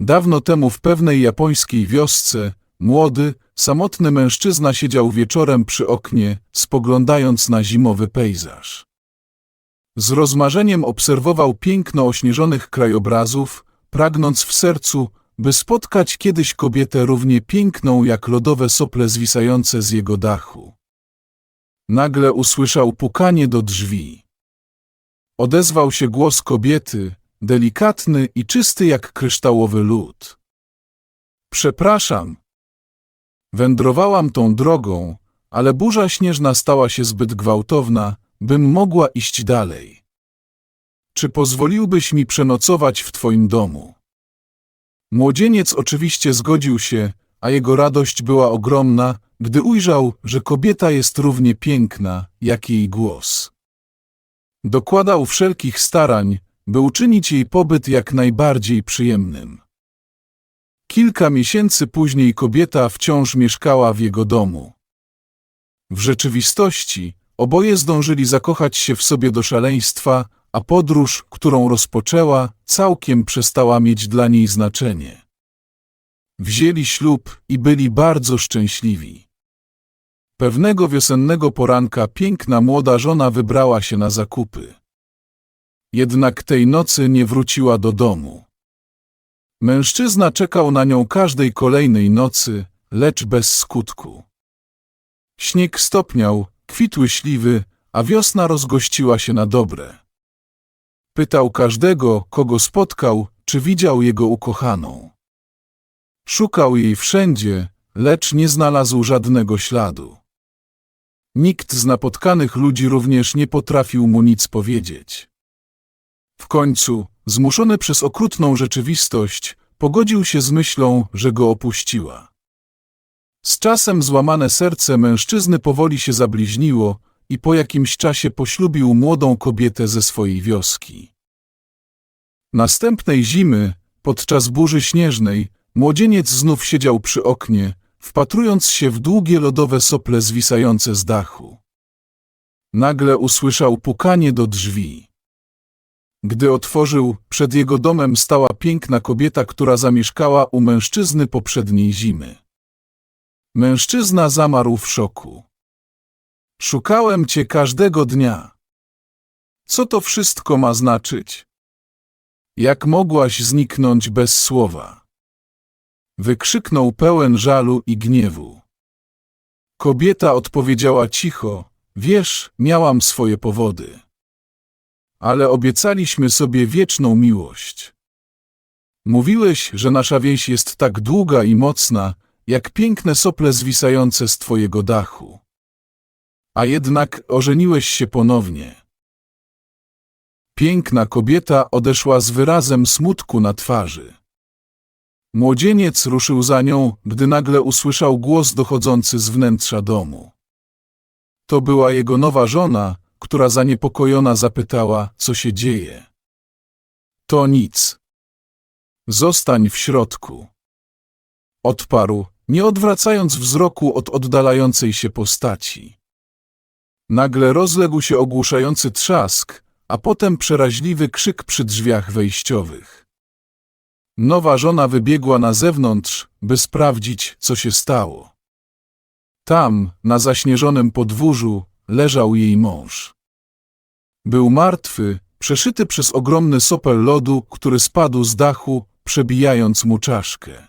Dawno temu w pewnej japońskiej wiosce młody, samotny mężczyzna siedział wieczorem przy oknie, spoglądając na zimowy pejzaż. Z rozmarzeniem obserwował piękno ośnieżonych krajobrazów, pragnąc w sercu, by spotkać kiedyś kobietę równie piękną jak lodowe sople zwisające z jego dachu. Nagle usłyszał pukanie do drzwi. Odezwał się głos kobiety, delikatny i czysty jak kryształowy lód. Przepraszam. Wędrowałam tą drogą, ale burza śnieżna stała się zbyt gwałtowna, bym mogła iść dalej. Czy pozwoliłbyś mi przenocować w twoim domu? Młodzieniec oczywiście zgodził się, a jego radość była ogromna, gdy ujrzał, że kobieta jest równie piękna, jak jej głos. Dokładał wszelkich starań, by uczynić jej pobyt jak najbardziej przyjemnym. Kilka miesięcy później kobieta wciąż mieszkała w jego domu. W rzeczywistości oboje zdążyli zakochać się w sobie do szaleństwa, a podróż, którą rozpoczęła, całkiem przestała mieć dla niej znaczenie. Wzięli ślub i byli bardzo szczęśliwi. Pewnego wiosennego poranka piękna młoda żona wybrała się na zakupy. Jednak tej nocy nie wróciła do domu. Mężczyzna czekał na nią każdej kolejnej nocy, lecz bez skutku. Śnieg stopniał, kwitły śliwy, a wiosna rozgościła się na dobre. Pytał każdego, kogo spotkał, czy widział jego ukochaną. Szukał jej wszędzie, lecz nie znalazł żadnego śladu. Nikt z napotkanych ludzi również nie potrafił mu nic powiedzieć. W końcu, zmuszony przez okrutną rzeczywistość, pogodził się z myślą, że go opuściła. Z czasem złamane serce mężczyzny powoli się zabliźniło i po jakimś czasie poślubił młodą kobietę ze swojej wioski. Następnej zimy, podczas burzy śnieżnej, młodzieniec znów siedział przy oknie, wpatrując się w długie lodowe sople zwisające z dachu. Nagle usłyszał pukanie do drzwi. Gdy otworzył, przed jego domem stała piękna kobieta, która zamieszkała u mężczyzny poprzedniej zimy. Mężczyzna zamarł w szoku. Szukałem cię każdego dnia. Co to wszystko ma znaczyć? Jak mogłaś zniknąć bez słowa? Wykrzyknął pełen żalu i gniewu. Kobieta odpowiedziała cicho, wiesz, miałam swoje powody. Ale obiecaliśmy sobie wieczną miłość. Mówiłeś, że nasza więź jest tak długa i mocna, jak piękne sople zwisające z twojego dachu. A jednak ożeniłeś się ponownie. Piękna kobieta odeszła z wyrazem smutku na twarzy. Młodzieniec ruszył za nią, gdy nagle usłyszał głos dochodzący z wnętrza domu. To była jego nowa żona, która zaniepokojona zapytała, co się dzieje. To nic. Zostań w środku. Odparł, nie odwracając wzroku od oddalającej się postaci. Nagle rozległ się ogłuszający trzask, a potem przeraźliwy krzyk przy drzwiach wejściowych. Nowa żona wybiegła na zewnątrz, by sprawdzić, co się stało. Tam, na zaśnieżonym podwórzu, leżał jej mąż. Był martwy, przeszyty przez ogromny sopel lodu, który spadł z dachu, przebijając mu czaszkę.